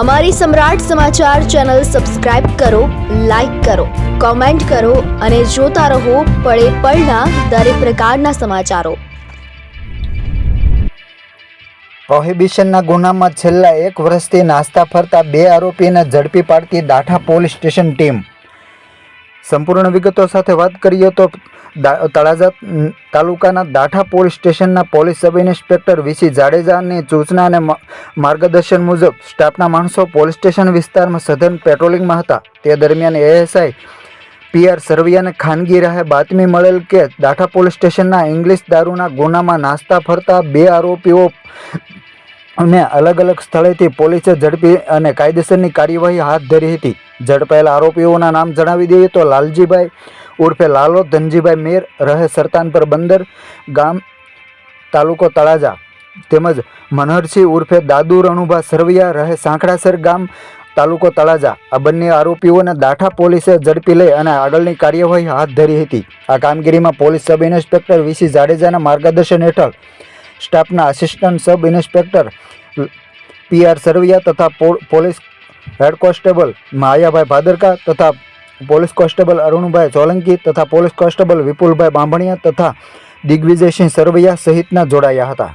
અમારી Samrat Samachar channel subscribe કરો, like કરો, કોમેન્ટ કરો અને જોતા રહો પળે પળના દરેક પ્રકારના સમાચારો. પ્રોહિબિશનના ગુનામાં છેલ્લા એક વર્ષથી નાસ્તા ફરતા બે આરોપીને ઝડપી પાડતી દાઠા પોલીસ સ્ટેશન ટીમ. સંપૂર્ણ વિગતો સાથે વાત કરીએ તો તળાજા તાલુકાના દાઠા પોલીસ સ્ટેશનના police sub inspector V C જાડેજાની સૂચના અને માર્ગદર્શન મુજબ સ્ટાફના માણસો પોલીસ સ્ટેશન વિસ્તારમાં સઘન પેટ્રોલિંગમાં હતા. તે દરમિયાન એએસઆઈ પીઆર સરવિયાને ખાનગી રાહે બાતમી મળેલ કે દાઠા પોલીસ સ્ટેશનના ઇંગ્લિશ દારૂના ગુનામાં નાસ્તા ફરતા બે આરોપીઓ અને અલગ અલગ સ્થળેથી પોલીસે ઝડપી અને કાયદેસરની કાર્યવાહી હાથ ધરી હતી. ઝડપાયેલા આરોપીઓના નામ જણાવી દઈએ તો લાલજીભાઈ ઉર્ફે લાલો, ધનજીભાઈ મેર, રહે સરતાનપર બંદર ગામ, તાલુકો તળાજા. તેમજ મનહરસિંહ ઉર્ફે દાદુ રણુભા સરવૈયા, રહે સાંકડાસર ગામ, તાલુકો તળાજા. આ બંને આરોપીઓને દાઠા પોલીસે ઝડપી લઈ અને આગળની કાર્યવાહી હાથ ધરી હતી. આ કામગીરીમાં પોલીસ સબ ઇન્સ્પેક્ટર વીસી જાડેજાના માર્ગદર્શન હેઠળ સ્ટાફના assistant sub inspector P. R. Sarvaiya તથા police head constable Mayabhai Bhadarka તથા પોલીસ કોન્સ્ટેબલ અરુણભાઈ સોલંકી તથા પોલીસ કોન્સ્ટેબલ વિપુલભાઈ બાંભણિયા તથા દિગ્વિજયસિંહ સરવૈયા સહિતના જોડાયા હતા.